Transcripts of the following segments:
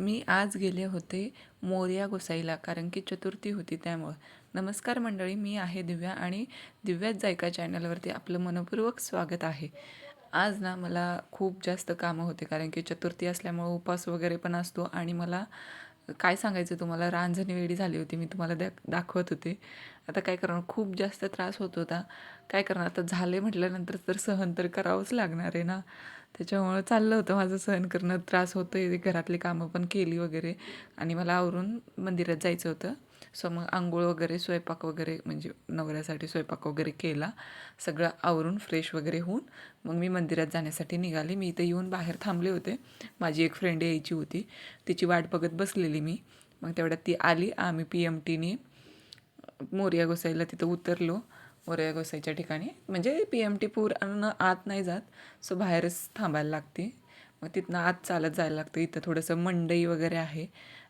मी आज गेले होते मोर्या गोसाईला कारण की चतुर्थी होती त्यामुळं. नमस्कार मंडळी मी आहे दिव्या आणि दिव्याच जायका चॅनलवरती आपलं मनपूर्वक स्वागत आहे. आज ना मला खूप जास्त कामं होते कारण की चतुर्थी असल्यामुळं उपास वगैरे पण असतो आणि मला काय सांगायचं तुम्हाला रांजणी वेळी झाली होती मी तुम्हाला द्या दाखवत होते. आता काय करणार खूप जास्त त्रास होत होता. काय करणार आता झाले म्हटल्यानंतर तर सहन तर करावंच लागणार आहे ना. त्याच्यामुळं चाललं होतं. माझं सहन करणं त्रास होतं आहे घरातली कामं पण केली वगैरे. आणि मला आवरून मंदिरात जायचं होतं. सो मग आंघोळ वगैरे स्वयंपाक वगैरे म्हणजे नवऱ्यासाठी स्वयंपाक वगैरे केला. सगळं आवरून फ्रेश वगैरे होऊन मग मी मंदिरात जाण्यासाठी निघाले. मी इथं येऊन बाहेर थांबले होते. माझी एक फ्रेंड यायची होती. तिची वाट बघत बसलेली मी. मग तेवढ्यात ती आली. आम्ही पी एम टीने मोर्या गोसाईला तिथं उतरलो. गोसाईच्या ठिकाणी. म्हणजे पी एम टी पूर्ण आत नाही जात सो बाहेरच थांबायला लागते. मग तिथनं आत चालत जायला लागतं. इथं थोडंसं मंडई वगैरे आहे.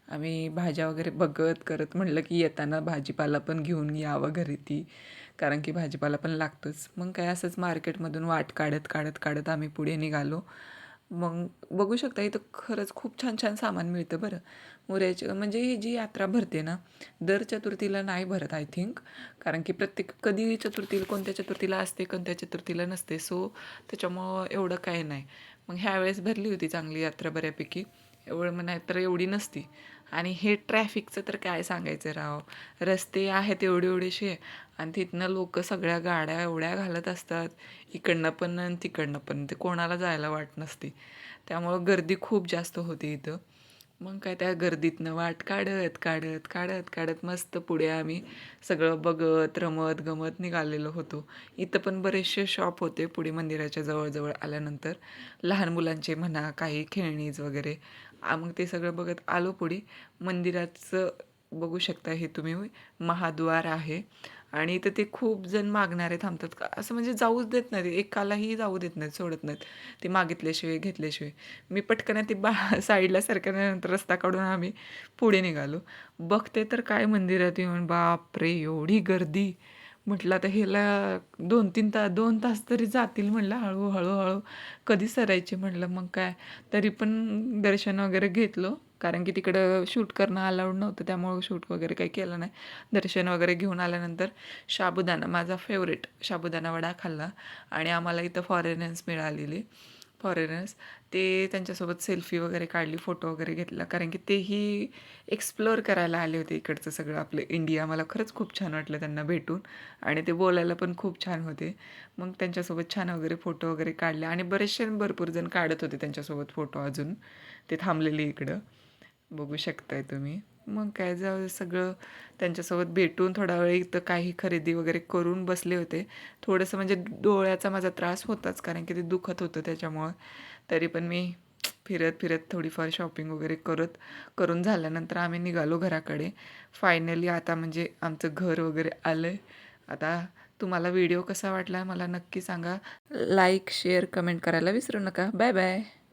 आम्ही भाज्या वगैरे बघत करत म्हटलं की येताना भाजीपाला पण घेऊन यावं घरी ती कारण की भाजीपाला पण लागतोच. मग काय असंच मार्केटमधून वाट काढत काढत काढत आम्ही पुढे निघालो. मग बघू शकता इथं खरंच खूप छान छान सामान मिळतं बरं. मोऱ्याचे म्हणजे ही जी यात्रा भरते ना दर चतुर्थीला नाही भरत आय थिंक कारण की प्रत्येक कधी चतुर्थीला कोणत्या चतुर्थीला असते कोणत्या चतुर्थीला नसते सो त्याच्यामुळं एवढं काय नाही. मग ह्यावेळेस भरली होती चांगली यात्रा बऱ्यापैकी. एवढं म्हणा तर एवढी नसती. आणि हे ट्रॅफिकचं तर काय सांगायचं राव? रस्ते आहेत एवढे एवढेशे. आणि तिथनं लोक सगळ्या गाड्या एवढ्या घालत असतात. इकडनं पण आणि तिकडनं पण. ते कोणाला जायला वाट नसते. त्यामुळं गर्दी खूप जास्त होती इथं. मग काय त्या गर्दीतनं वाट काढत काढत काढत काढत मस्त पुढे आम्ही सगळं बघत रमत गमत निघालेलो होतो. इथं पण बरेचसे शॉप होते पुढे मंदिराच्या जवळजवळ आल्यानंतर. लहान मुलांचे म्हणा काही खेळणीज वगैरे. मग ते सगळं बघत आलो पुढे. मंदिराचं बघू शकता हे तुम्ही. महाद्वार आहे. आणि इथं ते खूप जण मागणारे थांबतात. का असं म्हणजे जाऊच देत नाहीत. एकालाही जाऊ देत नाहीत सोडत नाहीत. ते मागितल्याशिवाय घेतल्याशिवाय. मी पटकन ती बा साईडला सरकल्यानंतर रस्ता काढून आम्ही पुढे निघालो. बघते तर काय मंदिरात येऊन बापरे एवढी गर्दी. म्हटलं आता ह्याला दोन तीन तास दोन तास तरी जातील म्हटलं हळूहळू हळू कधी सरायचे म्हटलं मग काय? तरी पण दर्शन वगैरे घेतलं कारण की तिकडं शूट करणं अलाउड नव्हतं त्यामुळं शूट वगैरे काही केलं नाही. दर्शन वगैरे घेऊन आल्यानंतर साबुदाणा माझा फेवरेट साबुदाणा वडा खाल्ला आणि आम्हाला इथं फॉरेनर्स मिळालेली. फॉरेनर्स ते त्यांच्यासोबत सेल्फी वगैरे काढली फोटो वगैरे घेतला. कारण की तेही एक्सप्लोअर करायला आले होते इकडचं सगळं आपलं इंडिया मला खरंच खूप छान वाटलं त्यांना भेटून. आणि ते बोलायला पण खूप छान होते. मग त्यांच्यासोबत छान वगैरे फोटो वगैरे काढले. आणि बरेचसे भरपूर जण काढत होते त्यांच्यासोबत फोटो अजून. ते थांबलेले इकडं. बघू शकताय तुम्ही. मग काय जाऊ सगळं त्यांच्यासोबत भेटून थोडा वेळ इथं काही खरेदी वगैरे करून बसले होते. थोडंसं म्हणजे डोळ्याचा माझा त्रास होताच कारण की ते दुखत होतं त्याच्यामुळं. तरी पण मी फिरत फिरत थोडीफार शॉपिंग वगैरे करत करून झाल्यानंतर आम्ही निघालो घराकडे. फायनली आता म्हणजे आमचं घर वगैरे आलं आहे आता तुम्हाला व्हिडिओ कसा वाटला मला नक्की सांगा. लाईक शेअर कमेंट करायला विसरू नका. Bye bye